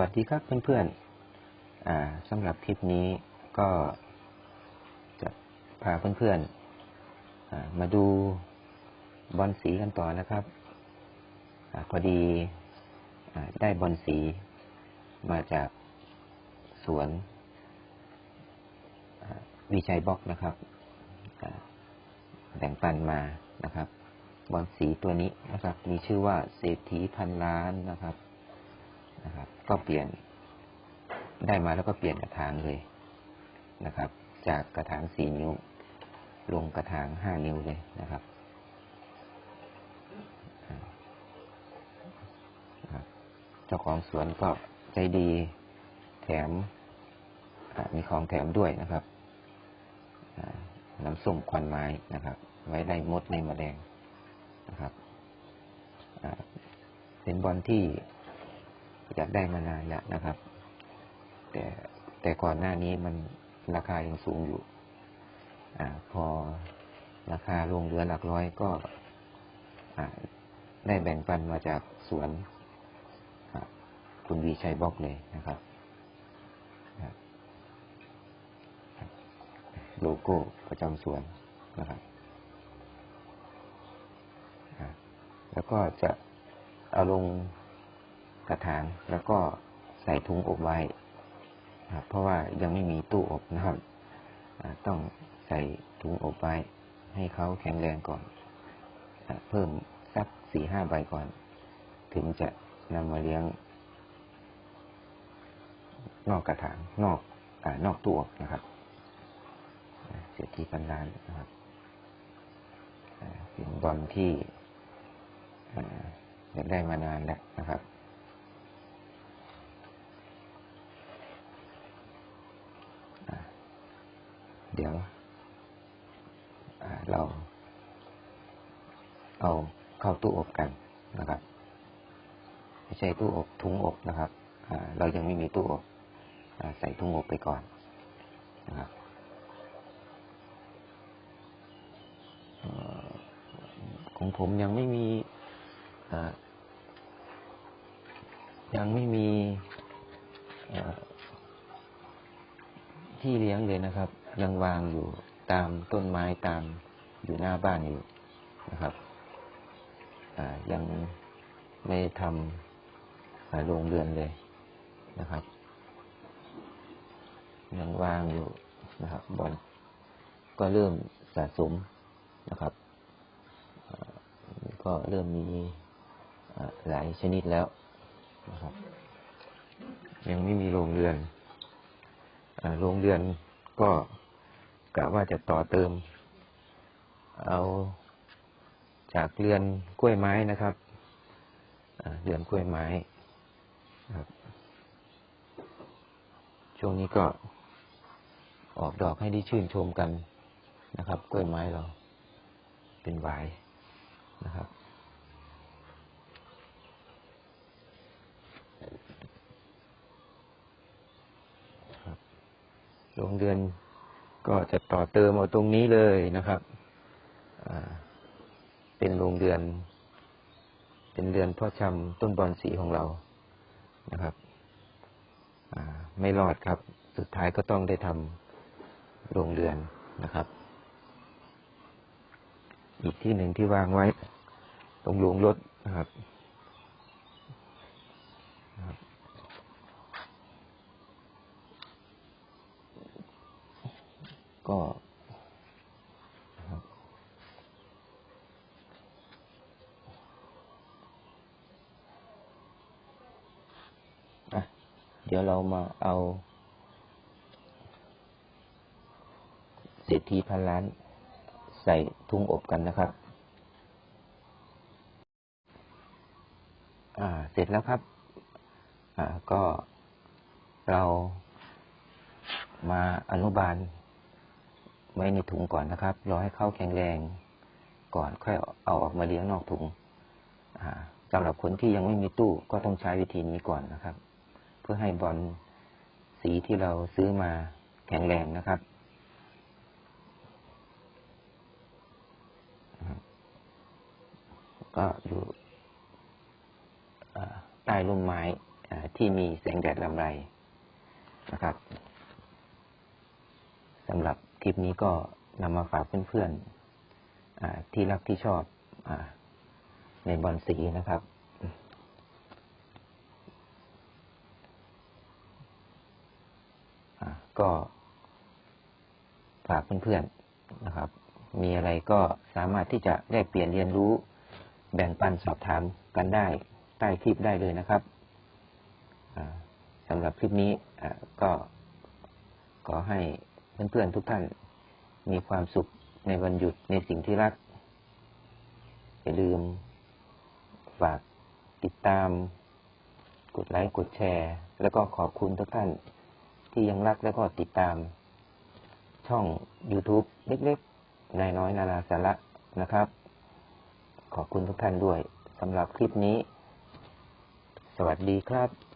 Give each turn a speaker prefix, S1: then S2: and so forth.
S1: วัสดีครับเพื่อนๆสำหรับคลิปนี้ก็จะพาเพื่อนๆมาดูบอลสีกันต่อนะครับอพอดีอได้บอลสีมาจากสวนวิชัยบล็อกนะครับแบ่งปันมานะครับ บอลสีตัวนี้นะครับ มีชื่อว่าเศรษฐีพันล้านนะครับ นะครับ ก็เปลี่ยนได้มาแล้วก็เปลี่ยนกระถางเลยนะครับ จากกระถางสี่นิ้ว ลงกระถางห้านิ้วเลยนะครับเจ้าของสวนก็ใจดีแถมมีของแถมด้วยนะครับน้ำส้มควันไม้นะครับ ไว้ได้มดในมแมลงนะครับเป็นบอลที่ อยากได้มานานแล้วนะครับ แต่แต่ก่อนหน้านี้มันราคายังสูงอยู่อาพอราคาลงเหลือหลักร้อยก็อ่าได้แบ่งปันมาจากสวนคุณวีชัยบล็อกเลยนะครับ โลโก้ประจำสวนนะครับแล้วก็จะเอาลง กระถาง แล้วก็ใส่ถุงอบไว้เพราะว่ายังไม่มีตู้อบนะครับต้องใส่ถุงอบไว้ ให้เขาแข็งแรงก่อน เพิ่มสักสี่ห้าใบก่อน ถึงจะนำมาเลี้ยง นอกกระถางนอกอนอกตู้อบนะครับเศรษฐีพันล้านนะครับเป็นบอลที่อยากได้มานานแล้วนะครับ อ่า เดี๋ยวเราเอาเข้าตู้อบกันนะครับ ไม่ใช่ตู้อบถุงอบนะครับเรายังไม่มีตู้อบใส่ถุงอบไปก่อนนะครับของผมยังไม่มียังไม่มีที่เลี้ยงเลยนะครับ ยังวางอยู่ตามต้นไม้ตามอยู่หน้าบ้านอยู่นะครับยังไม่ทำโรงเรือนเลยนะครับ ยังวางอยู่นะครับบอลก็เริ่มสะสมนะครับก็เริ่มมีหลายชนิดแล้วนะครับ ยังไม่มีโรงเรือนโรงเรือนก็ กะว่าจะต่อเติม เอาจากเรือนกล้วยไม้นะครับเรือนกล้วยไม้ครับ ช่วงนี้ก็ออกดอกให้ได้ชื่นชมกันนะครับ กล้วยไม้เราเป็นหวายนะครับโรงเรือน ก็จะต่อเติมเอาตรงนี้เลยนะครับเป็นโรงเรือน เป็นเรือนพ่อชำต้นบอนสีของเรานะครับไม่รอดครับ สุดท้ายก็ต้องได้ทำโรงเรือนนะครับ อีกที่หนึ่งที่วางไว้ ตรงโรงรถนะครับ ก็เดี๋ยวเรามาเอาเศรษฐีพันล้านใส่ทุ่งอบกันนะครับ อ่า เสร็จแล้วครับ อ่า ก็เรามาอนุบาล ไว้ในถุงก่อนนะครับ รอให้เข้าแข็งแรงก่อนค่อยเอาออกมาเลี้ยงนอกถุงสำหรับคนที่ยังไม่มีตู้ก็ต้องใช้วิธีนี้ก่อนนะครับ เพื่อให้บอลสีที่เราซื้อมาแข็งแรงนะครับ ก็อยู่ใต้ร่มไม้ที่มีแสงแดดลำไรนะครับสำหรับ คลิปนี้ก็นำมาฝากเพื่อนๆที่รักที่ชอบอในบอลสีนะครับ ก็ฝากเพื่อนๆนะครับ มีอะไรก็สามารถที่จะได้เปลี่ยนเรียนรู้ แบ่งปันสอบถามกันได้ใต้คลิปได้เลยนะครับสำหรับคลิปนี้ก็ขอให้ เพื่อนๆทุกท่านมีความสุขในวันหยุดในสิ่งที่รัก อย่าลืมฝากติดตาม กดไลค์กดแชร์ แล้วก็ขอบคุณทุกท่านที่ยังรักและก็ติดตาม ช่อง YouTube เล็กๆนายน้อยนาราสาระนะครับ ขอบคุณทุกท่านด้วยสำหรับคลิปนี้ สวัสดีครับ